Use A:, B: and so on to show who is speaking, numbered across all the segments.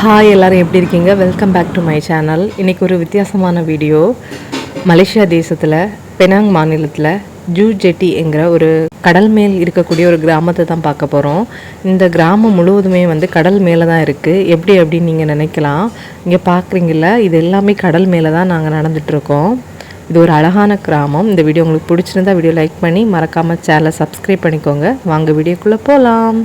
A: Hi எல்லோரும் எப்படி இருக்கீங்க? Welcome back to my channel இன்றைக்கி ஒரு வித்தியாசமான வீடியோ மலேசியா தேசத்தில் பெனாங் மாநிலத்தில் ஜூ ஜெட்டி என்கிற ஒரு கடல் மேல் இருக்கக்கூடிய ஒரு கிராமத்தை தான் பார்க்க போகிறோம் இந்த கிராமம் முழுவதுமே வந்து கடல் மேலே தான் இருக்குது எப்படி அப்படின்னு நீங்கள் நினைக்கலாம். இங்கே பார்க்குறீங்கள இது எல்லாமே கடல் மேலே தான் நாங்கள் நடந்துகிட்ருக்கோம் இது ஒரு அழகான கிராமம். இந்த வீடியோ உங்களுக்கு பிடிச்சிருந்தா வீடியோ லைக் பண்ணி மறக்காமல் சேனலை சப்ஸ்கிரைப் பண்ணிக்கோங்க. வாங்க வீடியோக்குள்ளே போகலாம்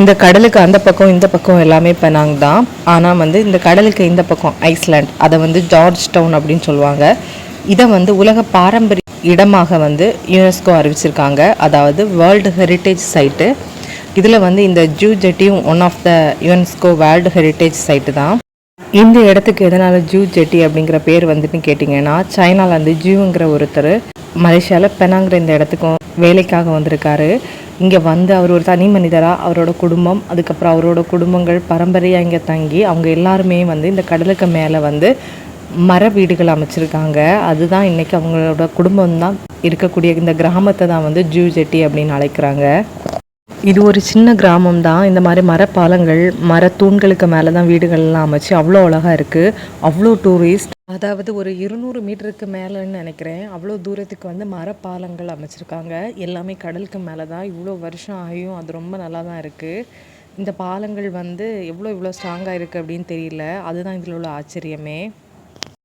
A: இந்த கடலுக்கு அந்த பக்கம் இந்த பக்கம் எல்லாமே பெனாங் தான். ஆனால் வந்து இந்த கடலுக்கு இந்த பக்கம் ஐஸ்லாண்ட் அதை வந்து ஜார்ஜ் டவுன் அப்படின்னு சொல்லுவாங்க. இதை வந்து உலக பாரம்பரிய இடமாக வந்து யுனெஸ்கோ அறிவிச்சிருக்காங்க. அதாவது வேர்ல்டு ஹெரிட்டேஜ் சைட்டு இதில் வந்து இந்த ஜூ ஜெட்டியும் one of the UNESCO world heritage site தான். இந்த இடத்துக்கு எதனால் ஜூ ஜெட்டி அப்படிங்கிற பேர் வந்துட்டு கேட்டிங்கன்னா சைனால ஜூங்கிற ஒருத்தர் மலேசியாவில் பெனாங்கிற இந்த இடத்துக்கும் வேலைக்காக வந்திருக்காரு. இங்கே வந்து அவர் ஒரு தனி மனிதராக அவரோட குடும்பம் அதுக்கப்புறம் அவரோட குடும்பங்கள் பரம்பரையாக இங்கே தங்கி அவங்க எல்லாருமே வந்து இந்த கடலுக்கு மேலே வந்து மர வீடுகள் அமைச்சிருக்காங்க. அதுதான் இன்றைக்கி அவங்களோட குடும்பம் தான் இருக்கக்கூடிய இந்த கிராமத்தை தான் வந்து ஜூ ஜெட்டி அப்படின்னு அழைக்கிறாங்க. இது ஒரு சின்ன கிராமம் தான். இந்த மாதிரி மரப்பாலங்கள் மரத்தூண்களுக்கு மேலே தான் வீடுகள்லாம் அமைச்சு அவ்வளோ அழகாக இருக்குது அவ்வளோ டூரிஸ்ட் அதாவது ஒரு இருநூறு மீட்டருக்கு மேலேன்னு நினைக்கிறேன். அவ்வளோ தூரத்துக்கு வந்து மரப்பாலங்கள் அமைச்சிருக்காங்க. எல்லாமே கடலுக்கு மேலே தான். இவ்வளோ வருஷம் ஆகியும் அது ரொம்ப நல்லா தான் இருக்குது இந்த பாலங்கள் வந்து எவ்வளோ இவ்வளோ ஸ்ட்ராங்காக இருக்குது அப்படின்னு தெரியல. அதுதான் இதில் உள்ள ஆச்சரியமே.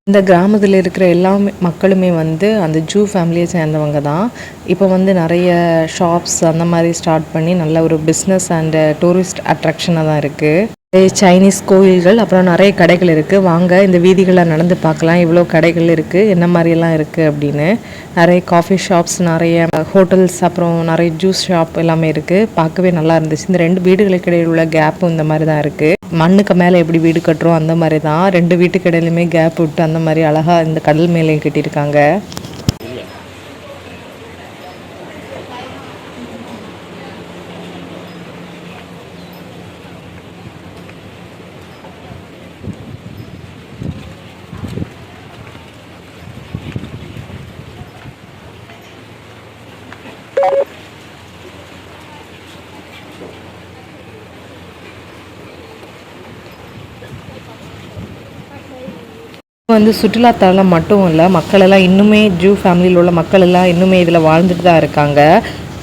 A: இந்த கிராமத்தில் இருக்கிற எல்லா மக்களுமே வந்து அந்த ஜூ ஃபேமிலியை சேர்ந்தவங்க தான். இப்போ வந்து நிறைய ஷாப்ஸ் அந்த மாதிரி ஸ்டார்ட் பண்ணி நல்ல ஒரு பிஸ்னஸ் அண்ட் டூரிஸ்ட் அட்ராக்ஷனாக தான் இருக்குது சைனீஸ் கோயில்கள் அப்புறம் நிறைய கடைகள் இருக்குது வாங்க இந்த வீதிகளை நடந்து பார்க்கலாம். இவ்வளோ கடைகள் இருக்குது என்ன மாதிரியெல்லாம் இருக்குது அப்படின்னு. நிறைய காஃபி ஷாப்ஸ் நிறைய ஹோட்டல்ஸ் அப்புறம் நிறைய ஜூஸ் ஷாப் எல்லாமே இருக்குது பார்க்கவே நல்லா இருந்துச்சு. இந்த ரெண்டு வீடுகளுக்கு இடையில் உள்ள கேப்பும் இந்த மாதிரி தான் இருக்குது மண்ணுக்கு மேலே எப்படி வீடு கட்டுறோம் அந்த மாதிரி தான். ரெண்டு வீட்டுக்கு இடையிலுமே கேப் விட்டு அந்த மாதிரி அழகாக இந்த கடல் மேலே கட்டியிருக்காங்க. வந்து சுற்றுலாத்தலம் மட்டும் இல்லை மக்கள் எல்லாம் இன்னுமே ஜூ ஃபேமிலியில் உள்ள மக்கள் எல்லாம் இன்னுமே இதில் வாழ்ந்துட்டு தான் இருக்காங்க.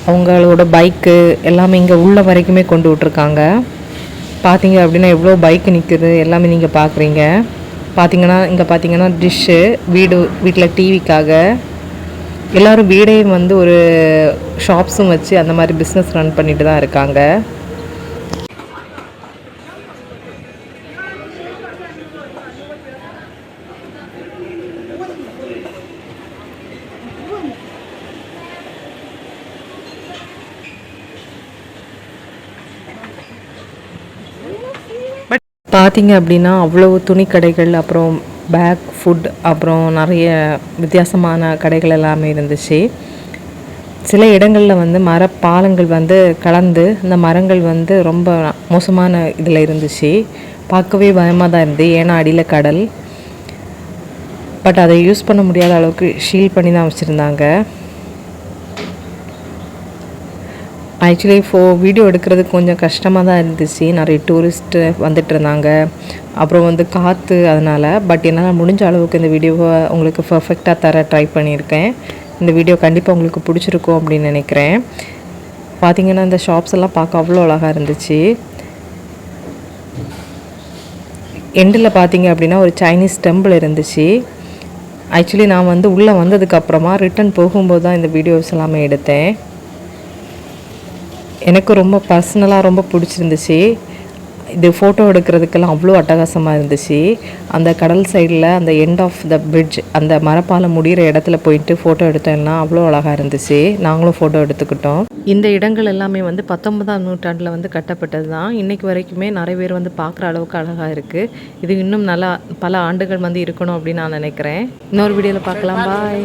A: அவங்களோட பைக்கு எல்லாமே இங்கே உள்ள வரைக்குமே கொண்டு விட்ருக்காங்க பார்த்தீங்க அப்படின்னா எவ்வளோ பைக் நிற்குது எல்லாமே நீங்கள் பார்க்குறீங்க. பார்த்தீங்கன்னா இங்கே பார்த்தீங்கன்னா டிஷ்ஷு வீடு வீட்டில் டிவிக்காக எல்லோரும் வீடையும் வந்து ஒரு ஷாப்ஸும் வச்சு அந்த மாதிரி பிஸ்னஸ் ரன் பண்ணிட்டு தான் இருக்காங்க. பார்த்தீங்க அப்படின்னா அவ்வளோ துணி கடைகள் அப்புறம் பேக் ஃபுட் அப்புறம் நிறைய வித்தியாசமான கடைகள் எல்லாமே இருந்துச்சு. சில இடங்களில் வந்து மரப்பாலங்கள் வந்து கலந்து அந்த மரங்கள் வந்து ரொம்ப மோசமான இதில் இருந்துச்சு. பார்க்கவே பயமாக தான் இருந்தது. ஏன்னா அடியில் கடல். பட் அதை யூஸ் பண்ண முடியாத அளவுக்கு ஷீல் பண்ணி தான் வச்சுருந்தாங்க. ஆக்சுவலி ஃபோ வீடியோ எடுக்கிறது கொஞ்சம் கஷ்டமாக தான் இருந்துச்சு. நிறைய டூரிஸ்ட்டு வந்துட்டு இருந்தாங்க அப்புறம் வந்து காற்று அதனால் பட் என்னால் முடிஞ்ச அளவுக்கு இந்த வீடியோவை உங்களுக்கு பர்ஃபெக்டாக தர ட்ரை பண்ணியிருக்கேன். இந்த வீடியோ கண்டிப்பாக உங்களுக்கு பிடிச்சிருக்கும் அப்படின்னு நினைக்கிறேன். பார்த்தீங்கன்னா இந்த ஷாப்ஸ் எல்லாம் பார்க்க அவ்வளோ அழகாக இருந்துச்சு. எண்டில் பார்த்தீங்க அப்படின்னா ஒரு சைனீஸ் டெம்பிள் இருந்துச்சு. ஆக்சுவலி நான் வந்து உள்ளே வந்ததுக்கப்புறமா ரிட்டன் போகும்போது தான் இந்த வீடியோஸ் எல்லாமே எடுத்தேன். எனக்கு ரொம்ப பர்சனலாக ரொம்ப பிடிச்சிருந்துச்சு. இது ஃபோட்டோ எடுக்கிறதுக்கெல்லாம் அவ்வளோ அட்டகாசமாக இருந்துச்சு. அந்த கடல் சைடில் அந்த எண்ட் ஆஃப் த பிரிட்ஜ் அந்த மரப்பாலம் முடிகிற இடத்துல போயிட்டு ஃபோட்டோ எடுத்தோம்னா அவ்வளோ அழகாக இருந்துச்சு. நாங்களும் ஃபோட்டோ எடுத்துக்கிட்டோம். இந்த இடங்கள் எல்லாமே வந்து பத்தொன்பதாம் நூற்றாண்டில் வந்து கட்டப்பட்டது தான் இன்றைக்கு வரைக்குமே நிறைய பேர் வந்து பார்க்குற அளவுக்கு அழகாக இருக்குது இது இன்னும் நல்லா பல ஆண்டுகள் வந்து இருக்கணும் அப்படின்னு நான் நினைக்கிறேன். இன்னொரு வீடியோவில் பார்க்கலாம். பாய்